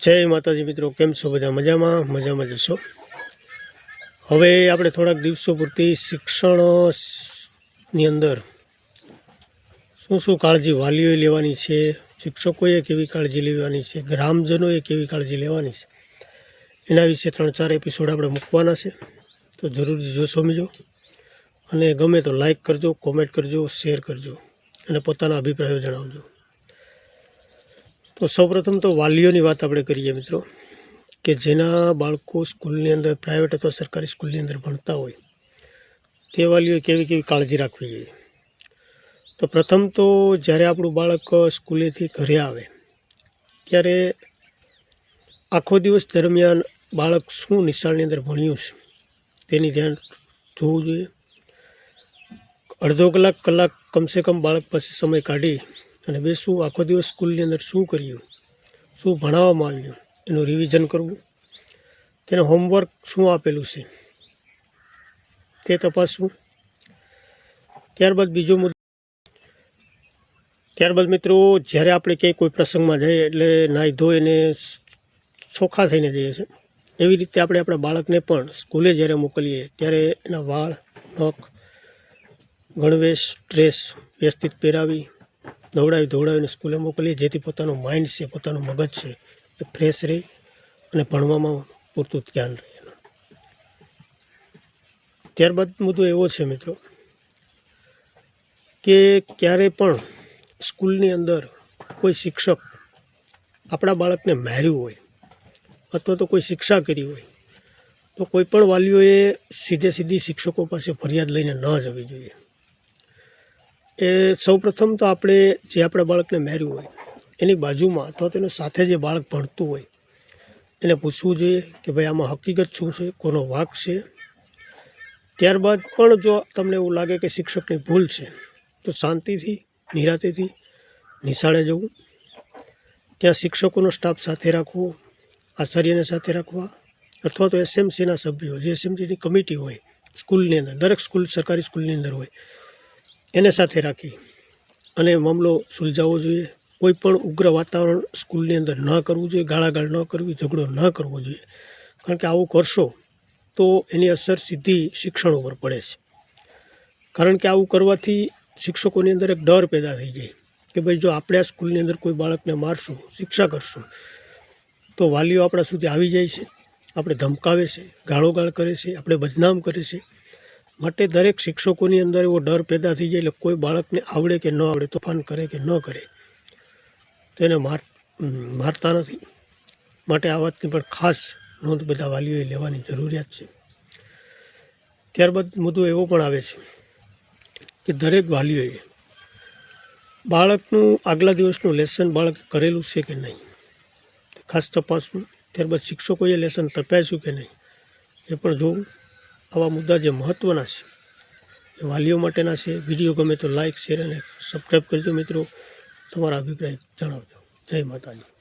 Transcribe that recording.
જય માતાજી મિત્રો, કેમ છો બધા મજામાં? મજામાં જશો હવે આપણે થોડાક દિવસો પૂરતી શિક્ષણની અંદર શું શું કાળજી વાલીઓએ લેવાની છે, શિક્ષકોએ કેવી કાળજી લેવાની છે, ગ્રામજનોએ કેવી કાળજી લેવાની છે, એના વિશે ત્રણ ચાર એપિસોડ આપણે મૂકવાના છે. તો જરૂરથી જોશો મિત્રો. અને ગમે તો લાઈક કરજો કોમેન્ટ કરજો શેર કરજો, અને પોતાના અભિપ્રાયો જણાવજો. તો સૌપ્રથમ તો વાલીઓની વાત આપણે કરીએ મિત્રો, કે જેના બાળકો સ્કૂલની અંદર પ્રાઇવેટ અથવા સરકારી સ્કૂલની અંદર ભણતા હોય, તે વાલીઓએ કેવી કેવી કાળજી રાખવી જોઈએ? તો પ્રથમ તો જ્યારે આપણું બાળક સ્કૂલેથી ઘરે આવે, ત્યારે આખો દિવસ દરમિયાન બાળક શું નિશાળની અંદર ભણ્યું છે, તેની ધ્યાન જોવું જોઈએ. અડધો કલાક કલાક કમસે કમ બાળક પાસે સમય કાઢી અને બે શું આખો દિવસ સ્કૂલની અંદર શું કર્યું? શું ભણાવવામાં આવ્યું? એનું રિવિઝન કરવું? તેને હોમવર્ક શું આપેલું છે? તે તપાસવું? ત્યારબાદ બીજો મુદ્દો. ત્યારબાદ મિત્રો, જ્યારે આપણે ક્યાંય કોઈ પ્રસંગમાં જઈએ એટલે નાહી ધોઈને ચોખ્ખા થઈને જઈએ છીએ. એવી રીતે આપણે આપણા બાળકને પણ સ્કૂલે જ્યારે મોકલીએ, ત્યારે એના વાળ, નખ, ગણવેશ, ડ્રેસ વ્યવસ્થિત પહેરાવી દોડાવી દોડાવીને સ્કૂલે મોકલીએ, જેથી પોતાનું માઇન્ડ છે, પોતાનું મગજ છે, એ ફ્રેશ રહે અને ભણવામાં પૂરતું ધ્યાન રહે. ત્યારબાદ મુદ્દો એવો છે મિત્રો, કે ક્યારે પણ સ્કૂલની અંદર કોઈ શિક્ષક આપણા બાળકને માર્યું હોય અથવા તો કોઈ શિક્ષા કરી હોય, તો કોઈ પણ વાલીઓએ સીધે સીધી શિક્ષકો પાસે ફરિયાદ લઈને ન જવી જોઈએ. એ સૌપ્રથમ તો આપણે જે આપણા બાળકને માર્યું હોય, એની બાજુમાં અથવા તેની સાથે જે બાળક ભણતું હોય, એને પૂછવું જોઈએ કે ભાઈ આમાં હકીકત શું છે, કોનો વાક છે. ત્યારબાદ પણ જો તમને એવું લાગે કે શિક્ષકની ભૂલ છે, તો શાંતિથી, નિરાતેથી નિશાળે જવું. ત્યાં શિક્ષકોનો સ્ટાફ સાથે રાખવો, આચાર્યને સાથે રાખવા અથવા તો એસએમસીના સભ્યો, જે એસએમસીની કમિટી હોય, સ્કૂલની અંદર, દરેક સ્કૂલ, સરકારી સ્કૂલની અંદર હોય એને સાથે રાખી અને મામલો સુલઝાવવો જોઈએ. કોઈ પણ ઉગ્ર વાતાવરણ સ્કૂલની અંદર ન કરવું જોઈએ, ગાળાગાળ ન કરવી, ઝઘડો ન કરવો જોઈએ. કારણ કે આવું કરશો તો એની અસર સીધી શિક્ષણ ઉપર પડે છે. કારણ કે આવું કરવાથી શિક્ષકોની અંદર એક ડર પેદા થઈ જાય કે ભાઈ જો આપણે આ સ્કૂલની અંદર કોઈ બાળકને મારશું, શિક્ષા કરશું, તો વાલીઓ આપણા સુધી આવી જાય છે. આપણે ધમકાવે છે, ગાળોગાળ કરે છે, આપણે બદનામ કરે છે. માટે દરેક શિક્ષકોની અંદર એવો ડર પેદા થઈ જાય એટલે કોઈ બાળકને આવડે કે ન આવડે, તોફાન કરે કે ન કરે તેને માર મારતા નથી. માટે આ વાતની પણ ખાસ નોંધ બધા વાલીઓએ લેવાની જરૂરિયાત છે. ત્યારબાદ મુદ્દો એવો પણ આવે છે કે દરેક વાલીઓએ બાળકનું આગલા દિવસનું લેસન બાળકે કરેલું છે કે નહીં? ખાસ તપાસવું. ત્યારબાદ શિક્ષકોએ લેસન તપાસ્યું કે નહીં? એ પણ જોવું. આવા મુદ્દા જે મહત્ત્વના છે, એ વાલીઓ માટેના છે. વીડિયો ગમે તો લાઇક શેર અને સબસ્ક્રાઈબ કરજો મિત્રો. તમારા અભિપ્રાય જણાવજો. જય માતાજી.